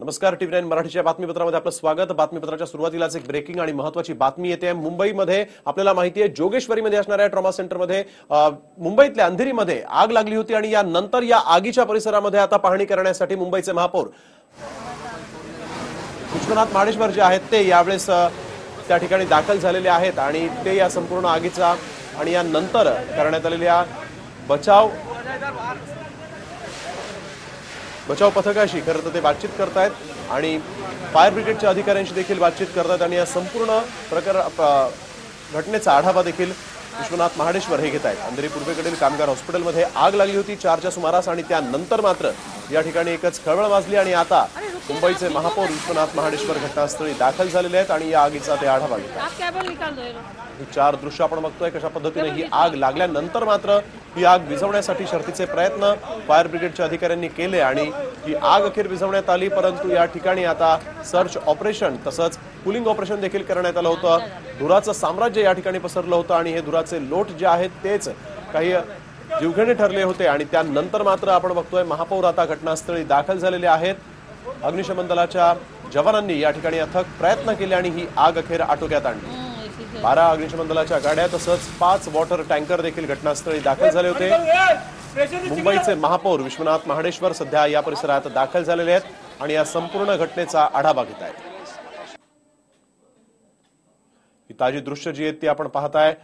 नमस्कार TV nine मराठीच्या बातमीपत्रामध्ये आपलं स्वागत. बातमीपत्राच्या सुरुवातीलाच एक ब्रेकिंग आणि महत्वाची बातमी येते. मुंबईमध्ये आपल्याला माहिती आहे जोगेश्वरीमध्ये असणाऱ्या ट्रॉमा सेंटरमध्ये मुंबईतल्या अंधेरीमध्ये आग लागली होती आणि या नंतर या आगीच्या परिसरामध्ये आता पाहणी करण्यासाठी मुंबईचे महापौर. विश्वनाथ महाडेश्वर जे आहेत ते यावेळेस त्या ठिकाणी दाखल झालेले आहेत आणि ते या संपूर्ण आगीचा आणि या नंतर करण्यात आलेल्या बचाव बचाव पथकाशी खरं तर ते बातचीत करतायत आणि फायर ब्रिगेडच्या अधिकाऱ्यांशी देखील बातचीत करतायत आणि या संपूर्ण प्रकार प- घटनेचा आढावा देखील विश्वनाथ महाडेश्वर हे घेत आहेत अंधेरी पूर्वेकडील कामगार हॉस्पिटलमध्ये आग लागली होती चारच्या सुमारास आणि त्यानंतर मात्र या ठिकाणी एकच खळबळ वाजली आणि आता मुंबईचे महापौर विश्वनाथ महाडेश्वर घटनास्थळी दाखल झालेले आहेत आणि या आगीचा ते आढावा घेत आहेत आप केबल निकाल दो ये लोग ही चार दृश्य आपण बघतोय कशा पद्धतीने ही आग लागल्यानंतर मात्र ही आग विझवण्यासाठी शर्थीचे प्रयत्न फायर ब्रिगेडच्या अधिकाऱ्यांनी केले आणि ही आग अखेर विझवण्यात आली परंतु या ठिकाणी आता सर्च ऑपरेशन तसंच कुलिंग ऑपरेशन देखील करण्यात आलं होतं. धुराचं साम्राज्य या ठिकाणी पसरलं होतं आणि हे धुराचे लोट जे आहेत तेच काही जीवघेणे ठरले होते आणि त्यानंतर मात्र आपण बघतोय महापौर आता घटनास्थळी दाखल झालेले आहेत. अग्निशमन दलाच्या जवानांनी या ठिकाणी अथक प्रयत्न केले आणि ही आग अखेर आटोक्यात आणली. बारा अग्निशमन दलाच्या गाड्या तसंच पाच वॉटर टँकर देखील घटनास्थळी दाखल झाले होते. मुंबईचे महापौर विश्वनाथ महाडेश्वर सध्या या परिसरात दाखल झालेले आहेत आणि या संपूर्ण घटनेचा आढावा घेत आहेत. ही ताजी दृश्य जी आहेत ती आपण पाहताय.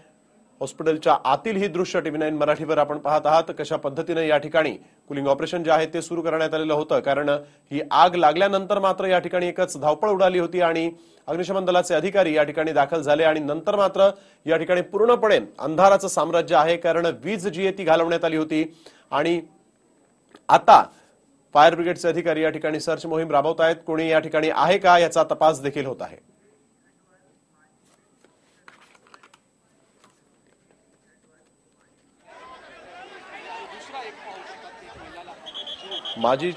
हॉस्पिटलच्या आतील ही दृश्य टीव्ही नाईन मराठीवर आपण पाहत आहात. कशा पद्धतीने या ठिकाणी कुलिंग ऑपरेशन जे आहे ते सुरू करण्यात आलेलं होतं? कारण ही आग लागल्यानंतर मात्र या ठिकाणी एकच धावपळ उडाली होती आणि अग्निशमन दलाचे अधिकारी या ठिकाणी दाखल झाले आणि नंतर मात्र या ठिकाणी पूर्णपणे अंधाराचं साम्राज्य आहे. कारण वीज जी आहे ती घालवण्यात आली होती आणि आता फायर ब्रिगेडचे अधिकारी या ठिकाणी सर्च मोहीम राबवत आहेत कोणी या ठिकाणी आहे का याचा तपास देखील होत आहे. माजी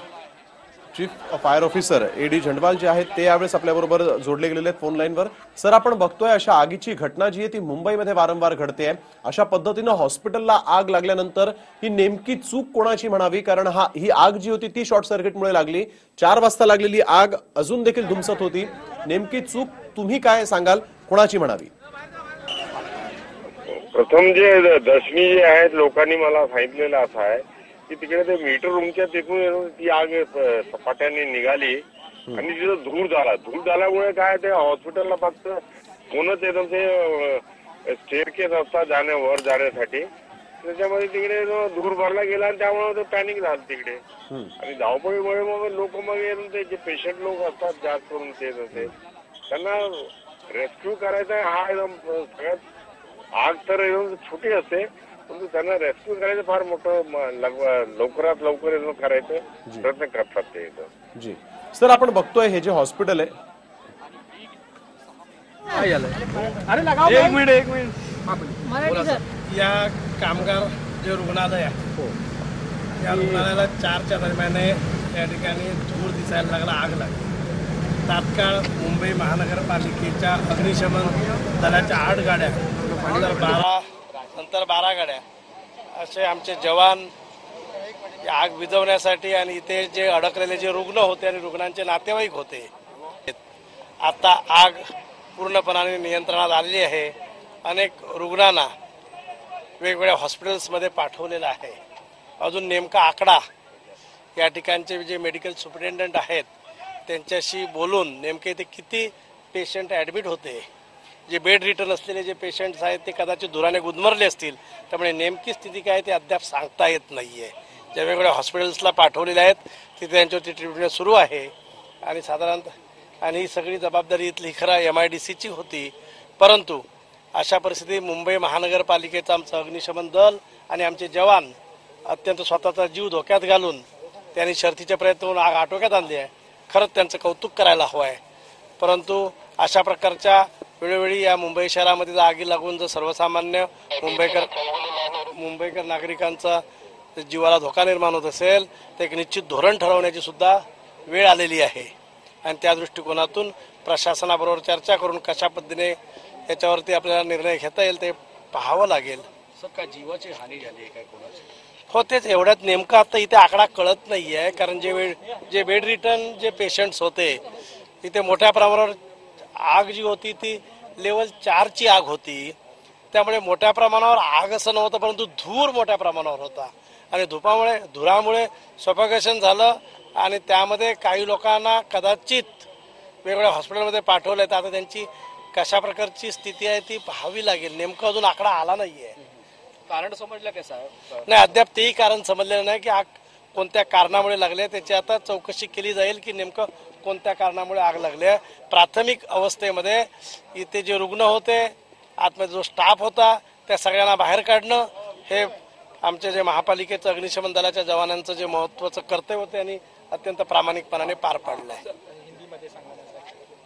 chief fire officer A D Jhandwal जे आहेत ते यावेळेस आपल्याबरोबर जोडले गेलेले आहेत फोन लाईनवर. सर आपण बघतोय अशा आगीची घटना जी आहे ती मुंबईमध्ये वारंवार घडते अशा पद्धतीनं हॉस्पिटलला आग लागल्यानंतर ही नेमकी चूक कोणाची म्हणावी? कारण हा ही आग जी होती ती शॉर्ट सर्किटमुळे लागली. चार वाजता लागलेली आग अजून देखील धुमसत होती. नेमकी चूक तुम्ही काय सांगाल? कोणाची म्हणावी? प्रथम जे दशमी जे आहेत लोकांनी मला सांगितलेलं असं आहे की तिकडे ते मीटर रूमच्या तिथून ती आग सपाट्याने निघाली. आणि तिथं धूर झाला. धूर झाल्यामुळे काय ते हॉस्पिटलला फक्त कोणच एकदम ते स्टेअर केस असतात जाण्या वर जाण्यासाठी. त्याच्यामध्ये तिकडे जो धूर भरला गेला आणि त्यामुळे ते पॅनिक झालं तिकडे. आणि धावपळीमुळे मग लोक मग एकदम ते जे पेशंट लोक असतात जास्त करून ते ते त्यांना रेस्क्यू करायचा हा एकदम सगळ्यात आग तर एकदम छोटी असते. परंतु त्यांना रेस्क्यू करायचं फार मोठं लवकरात लवकर करायचं प्रयत्न करतात ते जी. सर आपण बघतोय हे जे हॉस्पिटल आहे. एक मिनिट एक मिनिट. मराठी सर. या कामगार जे रुग्णालय आहे या रुग्णालयाला चारच्या दरम्यान या ठिकाणी धूर दिसायला लागला आग लागली. तात्काळ मुंबई महानगरपालिकेच्या अग्निशमन दलाच्या आठ गाड्या बारा नंतर बारा गाड्या. असे आमचे जवान आग विझवण्यासाठी आणि इथे जे अडकलेले जे रुग्ण होते आणि रुग्णांचे नातेवाईक होते आता आग पूर्णपणाने नियंत्रणात आलेली आहे. अनेक रुग्णांना वेगवेगळ्या हॉस्पिटल्समध्ये पाठवलेलं आहे. अजून नेमका आकडा या ठिकाणचे जे मेडिकल सुप्रिटेंडंट आहेत त्यांच्याशी बोलून नेमके ते किती पेशंट ॲडमिट होते जे बेड रिटर्न असलेले जे पेशंट्स आहेत ते कदाचित धुराने गुदमरले असतील. त्यामुळे नेमकी स्थिती काय ते अद्याप सांगता येत नाही आहे ज्या वेगवेगळ्या हॉस्पिटल्सला पाठवलेले आहेत तिथे त्यांच्यावरती ट्रीटमेंट सुरू आहे. आणि साधारणतः आणि ही सगळी जबाबदारी इथली खरा एम आय डी सीची होती. परंतु अशा परिस्थितीत मुंबई महानगरपालिकेचं आमचं अग्निशमन दल आणि आमचे जवान अत्यंत स्वतःचा जीव धोक्यात घालून त्यांनी शर्थीचे प्रयत्न आग आटोक्यात आणली आहे. खरंच त्यांचं कौतुक करायला हवं आहे. परंतु अशा प्रकारच्या वेळोवेळी या मुंबई शहरामध्ये जर आगी लागून जर सर्वसामान्य मुंबईकर मुंबईकर नागरिकांचा जीवाला धोका निर्माण होत असेल तर एक निश्चित धोरण ठरवण्याची सुद्धा वेळ आलेली आहे. आणि त्या दृष्टिकोनातून प्रशासनाबरोबर चर्चा करून कशा पद्धतीने याच्यावरती आपल्याला निर्णय घेता येईल ते पाहावं लागेल. सर काय जीवाची हानी झाली आहे काय कोणाची? हो तेच एवढ्यात नेमकं आता इथे आकडा कळत नाहीये कारण जे वेळ जे बेड रिटर्न जे पेशंट्स होते तिथे मोठ्या प्रमाणावर आग जी होती ती लेवल चारची आग होती. त्यामुळे मोठ्या प्रमाणावर आग असं नव्हतं परंतु धूर मोठ्या प्रमाणावर होता. आणि धुपामुळे धुरामुळे सफोकेशन झालं आणि त्यामध्ये काही लोकांना कदाचित वेगवेगळ्या हॉस्पिटलमध्ये पाठवलं तर आता त्यांची कशा प्रकारची स्थिती आहे ती पाहावी लागेल. नेमकं अजून आकडा आला नाहीये. कारण समजलं का साहेब? नाही अद्याप तेही कारण समजलेलं नाही की आग कोणत्या कारणामुळे लागले त्याची आता चौकशी केली जाईल की नेमकं कोणत्या कारणामुळे आग लागली आहे. प्राथमिक अवस्थेमध्ये इथे जे रुग्ण होते आतमध्ये जो स्टाफ होता त्या सगळ्यांना बाहेर काढणं हे आमचे जे महापालिकेचं अग्निशमन दलाच्या जवानांचं जे महत्वाचं कर्तव्य होते आणि अत्यंत प्रामाणिकपणाने पार पाडलं आहे.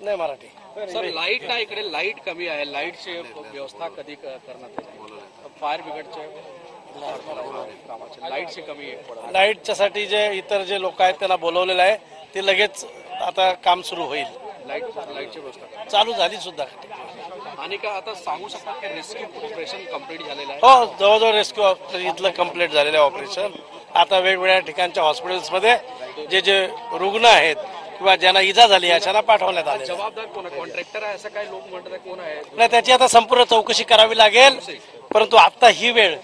नाही मराठी. सर लाइट ना इकडे. लाइट कमी आहे. लाईटची व्यवस्था कधी करणार? करण्यात फायर ब्रिगेडचे. लाईटच्या साठी जे इतर जे लोक आहेत त्यांना बोलवलेलं आहे ते लगेच आता काम सुरू होईल. लाइट लाईटची व्यवस्था. चालू झाली सुद्धा. आणि का आता सांगू शकता की रेस्क्यू ऑपरेशन कंप्लीट झालेलं आहे? हो जवळजवळ रेस्क्यू ऑपरेशन इथलं कंप्लीट झालेलं आहे ऑपरेशन आता वेगवेगळ्या ठिकाणच्या हॉस्पिटल्समध्ये जे जे रुग्ण आहेत किंवा ज्यांना इजा झाली अशांना पाठवण्यात आले जबाबदार कोण आहे? कॉन्ट्रॅक्टर आहे असं काय लोक म्हणतात कोण आहे? नाही त्याची आता संपूर्ण चौकशी करावी लागेल. परंतु आता ही वेळ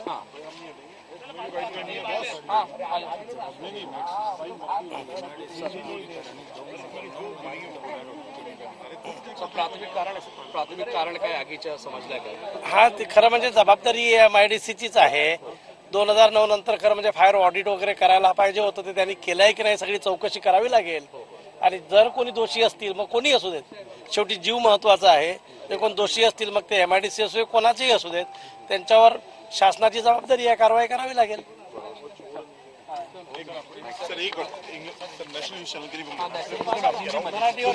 प्राथमिक कारण प्राथमिक कारण काय आगीच्या समजल्या काय? हा ते खरं म्हणजे जबाबदारी एम आय डी सीचीच आहे. दोन हजार नऊ नंतर खरं म्हणजे फायर ऑडिट वगैरे करायला पाहिजे होतं ते त्यांनी केलंय की नाही सगळी चौकशी करावी लागेल. आणि जर कोणी दोषी असतील मग कोणी असू देत. शेवटी जीव महत्त्वाचा आहे. ते कोण दोषी असतील मग ते एम आय डी सी असू दे कोणाचेही असू देत. त्यांच्यावर शासनाची जबाबदारी आहे कारवाई करावी लागेल. सर एक नॅशनल न्यूज चॅनल के लिए